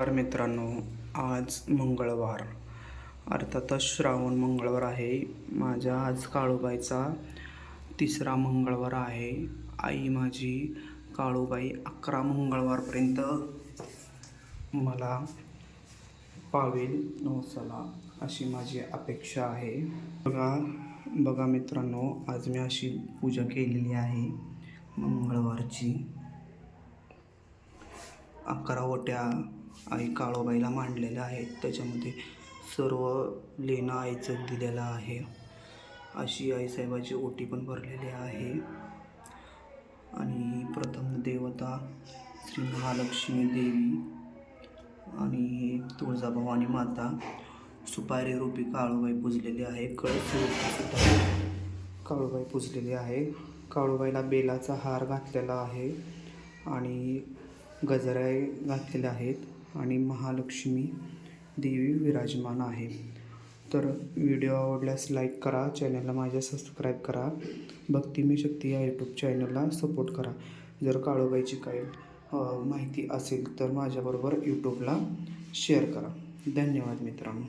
तर मित्रांनो आज मंगळवार. अर्थातच श्रावण मंगळवार आहे. माझ्या आज काळूबाईचा तिसरा मंगळवार आहे. आई माझी काळूबाई अकरा मंगळवारपर्यंत मला पावेल. नवसाला अशी माझी अपेक्षा आहे. बघा बघा मित्रांनो आज मी अशी पूजा केलेली आहे. मंगळवारची. अकरा वट्या आई काळोबाईला मांडलेल्या आहेत. त्याच्यामध्ये सर्व लेणं आईचं दिलेलं आहे. अशी आईसाहेबाची ओटी पण भरलेली आहे. आणि प्रथम देवता श्री महालक्ष्मी देवी आणि तुळजाभवानी माता सुपारी रूपी काळूबाई पूजलेली आहे. कळस रूपी सुद्धा काळूबाई पूजलेली आहे. काळूबाईला बेलाचा हार घातलेला आहे आणि गजरा घातलेले आहेत. आणि महालक्ष्मी देवी विराजमान आहे. तर व्हिडिओ आवडल्यास लाईक करा चॅनलला माझ्या सबस्क्राईब करा भक्ती मी शक्ती या यूट्यूब चॅनलला सपोर्ट करा. जर काळोबाईची काही माहिती असेल तर माझ्याबरोबर यूट्यूबला शेअर करा. धन्यवाद मित्रांनो.